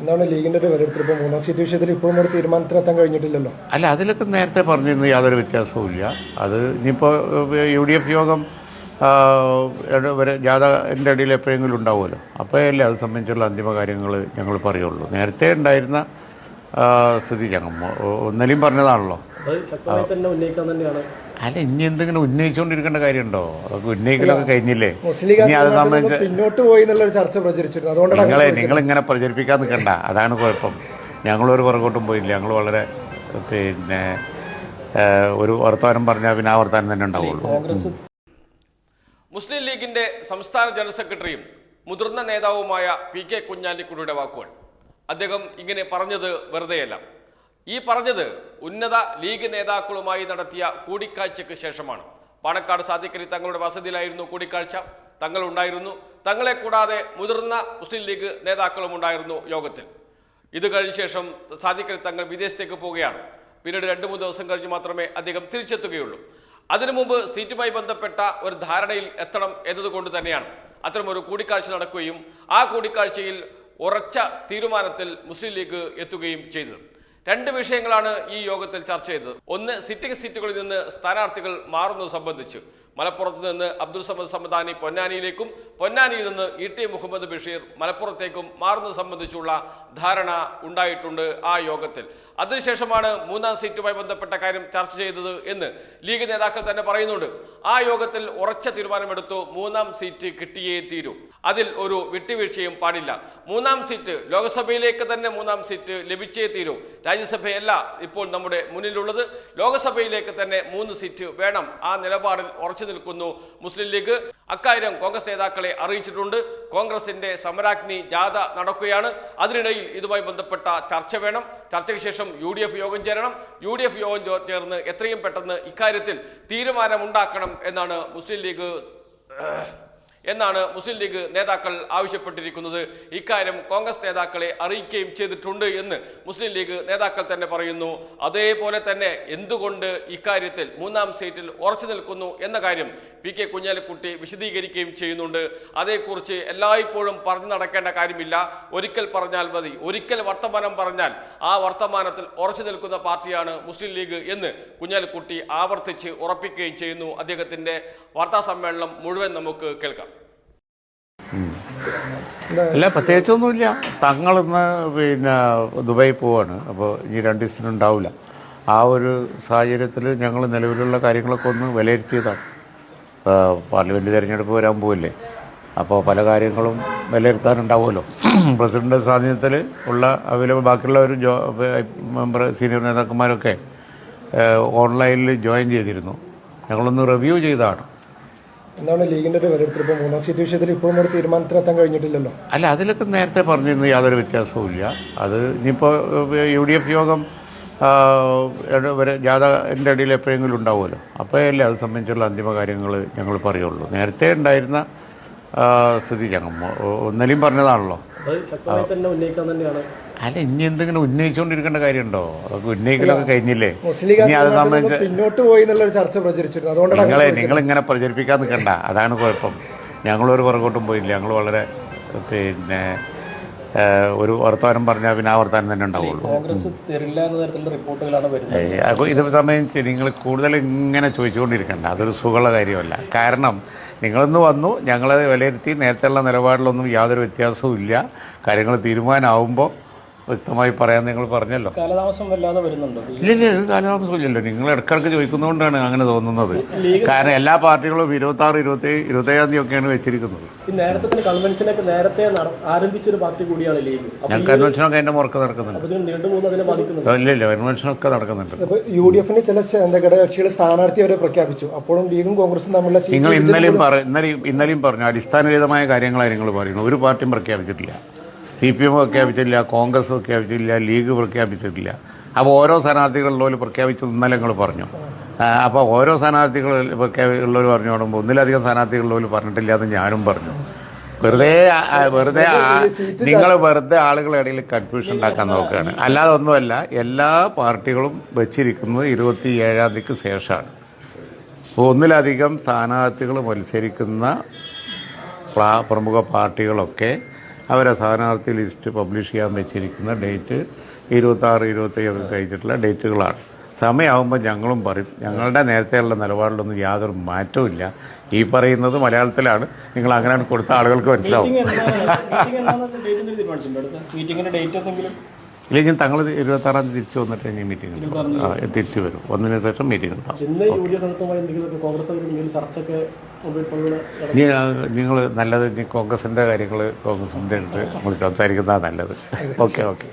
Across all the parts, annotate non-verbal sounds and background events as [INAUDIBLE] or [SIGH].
എന്താണ് ലീഗിന്റെ ഒരു വിലയിരുത്തൽ? മൂന്നാം സീറ്റ് വിഷയത്തിൽ ഇപ്പോഴും ഒരു തീരുമാനത്തിലെത്താൻ കഴിഞ്ഞിട്ടില്ലല്ലോ. അല്ല അതിലൊക്കെ നേരത്തെ പറഞ്ഞിരുന്നു യാതൊരു വ്യത്യാസവും ഇല്ല അത് ഇനിയിപ്പോൾ യു ഡി എഫ് യോഗം വരെ ജാഥന്റെ ഇടയിൽ എപ്പോഴെങ്കിലും ഉണ്ടാവുമല്ലോ. അപ്പോഴല്ലേ അത് സംബന്ധിച്ചുള്ള അന്തിമ കാര്യങ്ങൾ ഞങ്ങൾ പറയുള്ളൂ. നേരത്തെ ഉണ്ടായിരുന്ന സ്ഥിതി ഒന്നലെയും പറഞ്ഞതാണല്ലോ. അത് ശക്തമായി തന്നെ ഉന്നയിക്കാൻ തന്നെയാണ്. അല്ല ഇനി എന്തെങ്കിലും ഉന്നയിച്ചുകൊണ്ടിരിക്കേണ്ട കാര്യമുണ്ടോ അതൊക്കെ ഉന്നയിക്കലൊക്കെ കഴിഞ്ഞില്ലേ? ഇനി അത് സംബന്ധിച്ച് പിന്നോട്ട് പോയി എന്നുള്ളൊരു ചർച്ച പ്രചരിച്ചിരുന്നു അതുകൊണ്ടാണ് നിങ്ങളെ നിങ്ങൾ ഇങ്ങനെ പ്രചരിപ്പിക്കാൻ നിൽക്കണ്ട അതാണ് കുഴപ്പം. ഞങ്ങളൊരു പുറകോട്ടും പോയില്ല. ഞങ്ങൾ വളരെ പിന്നെ ഒരു വർത്തമാനം പറഞ്ഞാൽ പിന്നെ ആ വർത്താനം തന്നെ ഉണ്ടാവുള്ളൂ. മുസ്ലിം ലീഗിന്റെ സംസ്ഥാന ജനറൽ സെക്രട്ടറിയും മുതിർന്ന നേതാവുമായ പി കെ കുഞ്ഞാലിക്കുട്ടിയുടെ വാക്കുകൾ. അദ്ദേഹം ഇങ്ങനെ പറഞ്ഞത് വെറുതെയല്ല. ഈ പറഞ്ഞത് ഉന്നത ലീഗ് നേതാക്കളുമായി നടത്തിയ കൂടിക്കാഴ്ചയ്ക്ക് ശേഷമാണ്. പാണക്കാട് സാദിഖലി തങ്ങളുടെ വസതിയിലായിരുന്നു കൂടിക്കാഴ്ച. തങ്ങൾ ഉണ്ടായിരുന്നു. തങ്ങളെ കൂടാതെ മുതിർന്ന മുസ്ലിം ലീഗ് നേതാക്കളും ഉണ്ടായിരുന്നു യോഗത്തിൽ. ഇത് കഴിഞ്ഞ ശേഷം സാദിഖലി തങ്ങൾ വിദേശത്തേക്ക് പോവുകയാണ്. പിന്നീട് രണ്ട് മൂന്ന് ദിവസം കഴിഞ്ഞ് മാത്രമേ അദ്ദേഹം തിരിച്ചെത്തുകയുള്ളൂ. അതിനു മുമ്പ് സീറ്റുമായി ബന്ധപ്പെട്ട ഒരു ധാരണയിൽ എത്തണം എന്നതുകൊണ്ട് തന്നെയാണ്. അത്തരമൊരു കൂടിക്കാഴ്ച നടക്കുകയും ആ കൂടിക്കാഴ്ചയിൽ ഉറച്ച തീരുമാനത്തിൽ മുസ്ലിം ലീഗ് എത്തുകയും ചെയ്തത്. രണ്ട് വിഷയങ്ങളാണ് ഈ യോഗത്തിൽ ചർച്ച ചെയ്തത്. ഒന്ന് സിറ്റിംഗ് സീറ്റുകളിൽ നിന്ന് സ്ഥാനാർത്ഥികൾ മാറുന്നത് സംബന്ധിച്ച്. മലപ്പുറത്ത് നിന്ന് അബ്ദുൾ സമദ് സമദാനി പൊന്നാനിയിലേക്കും പൊന്നാനിയിൽ നിന്ന് ഇ ടി മുഹമ്മദ് ബഷീർ മലപ്പുറത്തേക്കും മാറുന്നത് സംബന്ധിച്ചുള്ള ധാരണ ഉണ്ടായിട്ടുണ്ട് ആ യോഗത്തിൽ. അതിനുശേഷമാണ് മൂന്നാം സീറ്റുമായി ബന്ധപ്പെട്ട കാര്യം ചർച്ച ചെയ്തത് എന്ന് ലീഗ് നേതാക്കൾ തന്നെ പറയുന്നുണ്ട്. ആ യോഗത്തിൽ ഉറച്ച തീരുമാനമെടുത്തു മൂന്നാം സീറ്റ് കിട്ടിയേ തീരൂ. അതിൽ ഒരു വിട്ടുവീഴ്ചയും പാടില്ല. മൂന്നാം സീറ്റ് ലോക്സഭയിലേക്ക് തന്നെ മൂന്നാം സീറ്റ് ലഭിച്ചേ തീരൂ. രാജ്യസഭയല്ല ഇപ്പോൾ നമ്മുടെ മുന്നിലുള്ളത്. ലോക്സഭയിലേക്ക് തന്നെ മൂന്ന് സീറ്റ് വേണം ആ നിലപാടിൽ ഉറച്ചു നിൽക്കുന്നു. മുസ്ലിം ലീഗ് അക്കാര്യം കോൺഗ്രസ് നേതാക്കളെ അറിയിച്ചിട്ടുണ്ട്. കോൺഗ്രസിന്റെ സമരാഗ്നി ജാഥ നടക്കുകയാണ്. അതിനിടയിൽ ഇതുമായി ബന്ധപ്പെട്ട ചർച്ച വേണം. ചർച്ചയ്ക്ക് ശേഷം യു ഡി എഫ് യോഗം ചേരണം. യു ഡി എഫ് യോഗം ചേർന്ന് എത്രയും പെട്ടെന്ന് ഇക്കാര്യത്തിൽ തീരുമാനമുണ്ടാക്കണം എന്നാണ് മുസ്ലിം ലീഗ് എന്നാണ് മുസ്ലിം ലീഗ് നേതാക്കൾ ആവശ്യപ്പെട്ടിരിക്കുന്നത്. ഇക്കാര്യം കോൺഗ്രസ് നേതാക്കളെ അറിയിക്കുകയും ചെയ്തിട്ടുണ്ട് എന്ന് മുസ്ലിം ലീഗ് നേതാക്കൾ തന്നെ പറയുന്നു. അതേപോലെ തന്നെ എന്തുകൊണ്ട് ഇക്കാര്യത്തിൽ മൂന്നാം സീറ്റിൽ ഉറച്ചു നിൽക്കുന്നു എന്ന കാര്യം പി കെ കുഞ്ഞാലിക്കുട്ടി വിശദീകരിക്കുകയും ചെയ്യുന്നുണ്ട്. അതേക്കുറിച്ച് എല്ലായ്പ്പോഴും പറഞ്ഞു നടക്കേണ്ട കാര്യമില്ല. ഒരിക്കൽ പറഞ്ഞാൽ മതി. ഒരിക്കൽ വർത്തമാനം പറഞ്ഞാൽ ആ വർത്തമാനത്തിൽ ഉറച്ചു നിൽക്കുന്ന പാർട്ടിയാണ് മുസ്ലിം ലീഗ് എന്ന് കുഞ്ഞാലിക്കുട്ടി ആവർത്തിച്ച് ഉറപ്പിക്കുകയും ചെയ്യുന്നു. അദ്ദേഹത്തിന്റെ വാർത്താ സമ്മേളനം മുഴുവൻ നമുക്ക് കേൾക്കാം. അല്ല പ്രത്യേകിച്ചൊന്നുമില്ല. തങ്ങളിന്ന് പിന്നെ ദുബായി പോവാണ്. അപ്പോൾ ഇനി രണ്ട് ഉണ്ടാവില്ല ആ ഒരു സാഹചര്യത്തിൽ ഞങ്ങൾ നിലവിലുള്ള കാര്യങ്ങളൊക്കെ ഒന്ന് വിലയിരുത്തിയതാണ്. പാർലമെന്റ് തിരഞ്ഞെടുപ്പ് വരാൻ പോവില്ലേ? അപ്പോൾ പല കാര്യങ്ങളും വിലയിരുത്താനുണ്ടാവുമല്ലോ. [CLEARS THROAT] പ്രസിഡന്റ് സാന്നിധ്യത്തിൽ ഉള്ള അവൈലബിൾ ബാക്കിയുള്ള ഒരു ജോ മെമ്പർ സീനിയർ നേതാക്കന്മാരൊക്കെ ഓൺലൈനിൽ ജോയിൻ ചെയ്തിരുന്നു. ഞങ്ങളൊന്ന് റിവ്യൂ ചെയ്തതാണ്. എന്താണ് ലീഗിന്റെ ഒരു വിലയിരുത്തൽ? ഇപ്പോൾ മൂന്നാം സീറ്റ് വിഷയത്തിൽ ഇപ്പോഴും ഒരു തീരുമാനത്തിലെത്താൻ കഴിഞ്ഞിട്ടില്ലല്ലോ. അല്ല അതിലൊക്കെ നേരത്തെ പറഞ്ഞിരുന്നു യാതൊരു വ്യത്യാസവും ഇല്ല അത് ഇനിയിപ്പോൾ യു ഡി എഫ് യോഗം വരെ ജാഥന്റെ ഇടയിൽ എപ്പോഴെങ്കിലും ഉണ്ടാവുമല്ലോ. അപ്പോഴല്ലേ അത് സംബന്ധിച്ചുള്ള അന്തിമ കാര്യങ്ങൾ ഞങ്ങൾ പറയുള്ളൂ. നേരത്തെ ഉണ്ടായിരുന്ന സ്ഥിതി ഞങ്ങൾ ഒന്നിലും ഒന്നലെയും പറഞ്ഞതാണല്ലോ. അത് ശക്തമായി തന്നെ ഉന്നയിക്കാൻ തന്നെയാണ്. അല്ല ഇനി എന്തെങ്കിലും ഉന്നയിച്ചുകൊണ്ടിരിക്കേണ്ട കാര്യമുണ്ടോ? അതൊക്കെ ഉന്നയിക്കലൊക്കെ കഴിഞ്ഞില്ലേ? ഇനി അത് സംബന്ധിച്ച് പിന്നോട്ട് പോയി എന്നുള്ളൊരു ചർച്ച പ്രചരിച്ചിരുന്നു. അതുകൊണ്ടാണ് നിങ്ങളെ നിങ്ങൾ ഇങ്ങനെ പ്രചരിപ്പിക്കാൻ നിൽക്കണ്ട. അതാണ് കുഴപ്പം. ഞങ്ങളൊരു പുറകോട്ടും പോയില്ല. ഞങ്ങൾ വളരെ പിന്നെ ഒരു വർത്തമാനം പറഞ്ഞാൽ പിന്നെ ആ വർത്തമാനം തന്നെ ഉണ്ടാവുള്ളൂ. കോൺഗ്രസ് തരില്ല എന്ന തരത്തിലുള്ള റിപ്പോർട്ടുകളാണ് വരുന്നത്. അപ്പോൾ ഇത് സംബന്ധിച്ച് നിങ്ങൾ കൂടുതൽ ഇങ്ങനെ ചോദിച്ചുകൊണ്ടിരിക്കണ്ട. അതൊരു സുഖമുള്ള കാര്യമല്ല. കാരണം നിങ്ങളൊന്ന് വന്നു ഞങ്ങളത് വിലയിരുത്തി നേരത്തെയുള്ള നിലപാടിലൊന്നും യാതൊരു വ്യത്യാസവും ഇല്ല കാര്യങ്ങൾ തീരുമാനമാവുമ്പോൾ വ്യക്തമായി പറയാൻ നിങ്ങൾ പറഞ്ഞല്ലോ. കാലതാമസം വല്ലാതെ വരുന്നുണ്ടോ? ഇല്ല ഇല്ല കാലതാമസം ഇല്ലല്ലോ നിങ്ങൾ ഇടക്കിടക്ക് ചോദിക്കുന്നതുകൊണ്ടാണ് അങ്ങനെ തോന്നുന്നത്. കാരണം എല്ലാ പാർട്ടികളും ഇരുപത്തി ആറ് ഇരുപത്തി ഇരുപത്തേഴാം തീയതി ഒക്കെയാണ് വെച്ചിരിക്കുന്നത് നേരത്തെ കൺവെൻഷനൊക്കെ നേരത്തെ ആരംഭിച്ചൊരു പാർട്ടി കൂടിയാണ് ലീഗ്. ഞാൻ കൺവെൻഷനൊക്കെ അതിന്റെ മുറക്ക് നടക്കുന്നുണ്ട്. ഇല്ല ഇല്ല കൺവെൻഷനൊക്കെ നടക്കുന്നുണ്ട്. യു ഡി എഫിന് ചില ഘടകകക്ഷികൾ സ്ഥാനാർത്ഥി അവരെ പ്രഖ്യാപിച്ചു. അപ്പോഴും ലീഗും കോൺഗ്രസും തമ്മിലുള്ള സീറ്റ് നിങ്ങൾ ഇന്നലെയും ഇന്നലെയും ഇന്നലെയും പറഞ്ഞു അടിസ്ഥാനരഹിതമായ കാര്യങ്ങളാണ് നിങ്ങൾ പറയുന്നത്. ഒരു പാർട്ടിയും പ്രഖ്യാപിച്ചിട്ടില്ല. സി പി എം പ്രഖ്യാപിച്ചില്ല കോൺഗ്രസ് പ്രഖ്യാപിച്ചില്ല ലീഗ് പ്രഖ്യാപിച്ചിട്ടില്ല. അപ്പോൾ ഓരോ സ്ഥാനാർത്ഥികളുള്ളവർ പ്രഖ്യാപിച്ചു ഇന്നലെ നിങ്ങൾ പറഞ്ഞു. അപ്പോൾ ഓരോ സ്ഥാനാർത്ഥികൾ പ്രഖ്യാപിച്ചുള്ളവർ പറഞ്ഞു തുടങ്ങുമ്പോൾ ഒന്നിലധികം സ്ഥാനാർത്ഥികളുള്ളവർ പറഞ്ഞിട്ടില്ല എന്ന് ഞാനും പറഞ്ഞു. വെറുതെ വെറുതെ നിങ്ങൾ വെറുതെ ആളുകളുടെ ഇടയിൽ കൺഫ്യൂഷൻ ഉണ്ടാക്കാൻ നോക്കുകയാണ്. അല്ലാതെ ഒന്നുമല്ല എല്ലാ പാർട്ടികളും വെച്ചിരിക്കുന്നത് ഇരുപത്തി ഏഴാം തീയതിക്ക് ശേഷമാണ്. ഒന്നിലധികം സ്ഥാനാർത്ഥികൾ മത്സരിക്കുന്ന പ്രമുഖ പാർട്ടികളൊക്കെ അവരെ സ്ഥാനാർത്ഥി ലിസ്റ്റ് പബ്ലിഷ് ചെയ്യാൻ വെച്ചിരിക്കുന്ന ഡേറ്റ് ഇരുപത്താറ് ഇരുപത്തേഴ് കഴിഞ്ഞിട്ടുള്ള ഡേറ്റുകളാണ് സമയമാകുമ്പോൾ ഞങ്ങളും പറയും. ഞങ്ങളുടെ നേരത്തെയുള്ള നിലപാടിലൊന്നും യാതൊരു മാറ്റവും ഇല്ല. ഈ പറയുന്നത് മലയാളത്തിലാണ്. നിങ്ങൾ അങ്ങനെ കൊടുത്ത ആളുകൾക്ക് മനസ്സിലാവും. ഇല്ല ഞാൻ തങ്ങൾ ഇരുപത്താറാം തീയതി തിരിച്ചു വന്നിട്ട് ഇനി മീറ്റിംഗ് തിരിച്ചു വരും. ഒന്നിനു ശേഷം മീറ്റിംഗ് ഉണ്ടാവും. നിങ്ങൾ നല്ലത് ഇനി കോൺഗ്രസിന്റെ കാര്യങ്ങൾ കോൺഗ്രസിന്റെ ഉണ്ട് നമ്മൾ സംസാരിക്കുന്നതാണ് നല്ലത്. Okay okay.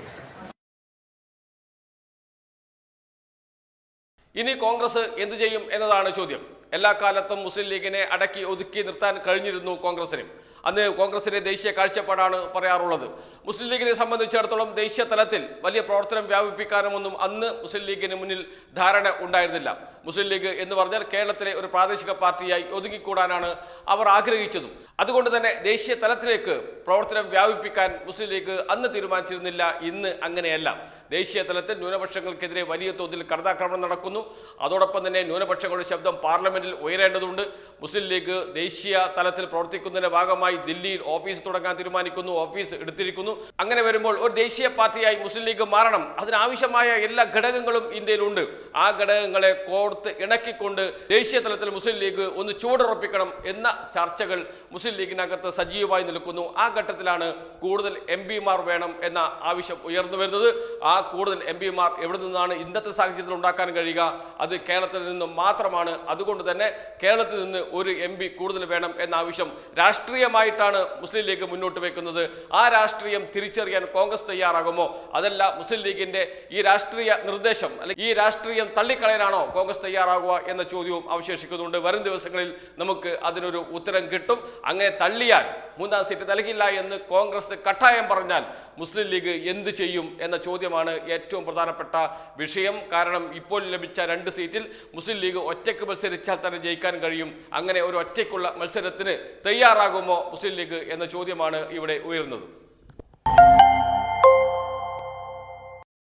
ഇനി കോൺഗ്രസ് എന്ത് ചെയ്യും എന്നതാണ് ചോദ്യം. എല്ലാ കാലത്തും മുസ്ലിം ലീഗിനെ അടക്കി ഒതുക്കി നിർത്താൻ കഴിഞ്ഞിരുന്നു കോൺഗ്രസിന്. അന്ന് കോൺഗ്രസിന്റെ ദേശീയ കാഴ്ചപ്പാടാണ് പറയാറുള്ളത്. മുസ്ലിം ലീഗിനെ സംബന്ധിച്ചിടത്തോളം ദേശീയ തലത്തിൽ വലിയ പ്രവർത്തനം വ്യാപിപ്പിക്കാനുമൊന്നും അന്ന് മുസ്ലിം ലീഗിന് മുന്നിൽ ധാരണ ഉണ്ടായിരുന്നില്ല. മുസ്ലിം ലീഗ് എന്ന് പറഞ്ഞാൽ കേരളത്തിലെ ഒരു പ്രാദേശിക പാർട്ടിയായി ഒതുങ്ങിക്കൂടാനാണ് അവർ ആഗ്രഹിച്ചതും. അതുകൊണ്ട് തന്നെ ദേശീയ തലത്തിലേക്ക് പ്രവർത്തനം വ്യാപിപ്പിക്കാൻ മുസ്ലിം ലീഗ് അന്ന് തീരുമാനിച്ചിരുന്നില്ല ഇന്ന് അങ്ങനെയല്ല. ദേശീയ തലത്തിൽ ന്യൂനപക്ഷങ്ങൾക്കെതിരെ വലിയ തോതിൽ കടതാക്രമണം നടക്കുന്നു. അതോടൊപ്പം തന്നെ ന്യൂനപക്ഷങ്ങളുടെ ശബ്ദം പാർലമെന്റിൽ ഉയരേണ്ടതുണ്ട്. മുസ്ലിം ലീഗ് ദേശീയ തലത്തിൽ പ്രവർത്തിക്കുന്നതിന്റെ ഭാഗമായി ദില്ലിയിൽ ഓഫീസ് തുടങ്ങാൻ തീരുമാനിക്കുന്നു ഓഫീസ് എടുത്തിരിക്കുന്നു. അങ്ങനെ വരുമ്പോൾ ഒരു ദേശീയ പാർട്ടിയായി മുസ്ലിം ലീഗ് മാറണം. അതിനാവശ്യമായ എല്ലാ ഘടകങ്ങളും ഇന്ത്യയിലുണ്ട്. ആ ഘടകങ്ങളെ കോർത്ത് ഇണക്കിക്കൊണ്ട് ദേശീയ തലത്തിൽ മുസ്ലിം ലീഗ് ഒന്ന് ചൂടുറപ്പിക്കണം എന്ന ചർച്ചകൾ മുസ്ലിം ലീഗിനകത്ത് സജീവമായി നിൽക്കുന്നു. ആ ഘട്ടത്തിലാണ് കൂടുതൽ എം പിമാർ വേണം എന്ന ആവശ്യം ഉയർന്നു വരുന്നത്. ആ കൂടുതൽ എം പിമാർ എവിടെ നിന്നാണ് ഇന്നത്തെ സാഹചര്യത്തിൽ ഉണ്ടാക്കാൻ കഴിയുക? അത് കേരളത്തിൽ നിന്ന് മാത്രമാണ്. അതുകൊണ്ട് തന്നെ കേരളത്തിൽ നിന്ന് ഒരു എം കൂടുതൽ വേണം എന്ന ആവശ്യം രാഷ്ട്രീയമായിട്ടാണ് മുസ്ലിം ലീഗ് മുന്നോട്ട് വെക്കുന്നത്. ആ രാഷ്ട്രീയം തിരിച്ചറിയാൻ കോൺഗ്രസ് തയ്യാറാകുമോ? അതല്ല മുസ്ലിം ലീഗിന്റെ ഈ രാഷ്ട്രീയ നിർദ്ദേശം അല്ലെങ്കിൽ ഈ രാഷ്ട്രീയം തള്ളിക്കളയാനാണോ കോൺഗ്രസ് തയ്യാറാകുക എന്ന ചോദ്യവും അവശേഷിക്കുന്നുണ്ട്. വരും ദിവസങ്ങളിൽ നമുക്ക് അതിനൊരു ഉത്തരം കിട്ടും. അങ്ങനെ തള്ളിയാൽ മൂന്നാം സീറ്റ് നൽകില്ല എന്ന് കോൺഗ്രസ് കട്ടായം പറഞ്ഞാൽ മുസ്ലിം ലീഗ് എന്ത് ചെയ്യും എന്ന ചോദ്യമാണ് ഏറ്റവും പ്രധാനപ്പെട്ട വിഷയം. കാരണം ഇപ്പോൾ ലഭിച്ച രണ്ട് സീറ്റിൽ മുസ്ലിം ലീഗ് ഒറ്റയ്ക്ക് മത്സരിച്ചാൽ തന്നെ ജയിക്കാൻ കഴിയും. അങ്ങനെ ഒരു ഒറ്റയ്ക്കുള്ള മത്സരത്തിന് തയ്യാറാകുമോ മുസ്ലിം ലീഗ് എന്ന ചോദ്യമാണ് ഇവിടെ ഉയർന്നത്